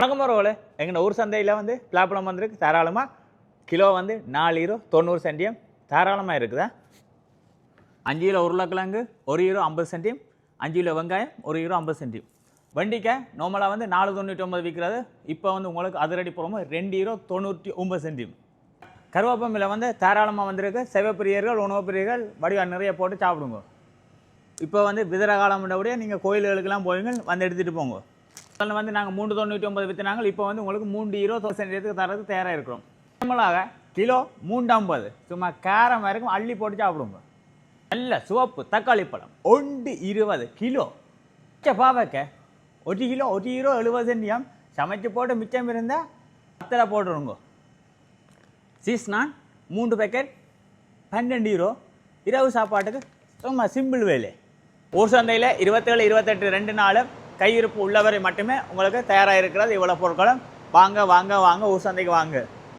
வணக்கம் பரவாயில்ல எங்கள் ஊர் சந்தையில் வந்து. பிளாப்பழம் வந்திருக்கு. தாராளமாக கிலோ வந்து நாலு ஹீரோ தொண்ணூறு சென்டியம் தாராளமாக இருக்குதா? அஞ்சு கிலோ உருளைக்கிழங்கு ஒரு ஹீரோ ஐம்பது சென்டியம் அஞ்சு கிலோ வெங்காயம் ஒரு ஹீரோ ஐம்பது சென்டியம் வண்டிக்காய் நார்மலாக வந்து நாலு தொண்ணூற்றி ஒம்பது விற்கிறது. இப்போ வந்து உங்களுக்கு அதிரடி போகிறோமோ ரெண்டு ஹீரோ தொண்ணூற்றி ஒம்பது சென்டியம் கருவேப்பமில் வந்து தாராளமாக வந்திருக்கு. செவப்பிரியர்கள் உணவு பிரியர்கள் வடிவா நிறைய போட்டு சாப்பிடுங்க. இப்போ வந்து விதர காலம் விட நீங்கள் கோயில்களுக்கெல்லாம் போவீங்க வந்து எடுத்துகிட்டு போங்க. வந்து நாங்கள் மூன்று தொண்ணூற்றி ஒன்பது விற்றுனாங்க இப்போ வந்து உங்களுக்கு மூன்று இருபது சென்டியத்துக்கு தரது தயாராக இருக்கிறோம். நம்மளாக கிலோ மூன்றம்பது சும்மா காரமாக இருக்கும் அள்ளி போட்டு சாப்பிடுங்க நல்ல சிவப்பு தக்காளி பழம். ஒன்று இருபது கிலோ. பாவைக்க ஒரு கிலோ ஒரு ஹீரோ எழுபது சென்டியம். சமைச்சு போட்டு மிச்சம் இருந்தால் பத்தரை போட்டுருங்க. சீஸ் நான் மூன்று பேக்கெட் பன்னெண்டு ஹீரோ இரவு சாப்பாட்டுக்கு சும்மா சிம்பிள் வேலை. ஊர் சந்தையில் இருபத்தேழு இருபத்தெட்டு ரெண்டு நாள் கையிருப்பு உள்ளவரை மட்டுமே உங்களுக்கு தயாராக இருக்கிறது இவ்வளோ பொருட்களும் வாங்க வாங்க வாங்க ஊர் சந்தைக்கு வாங்க.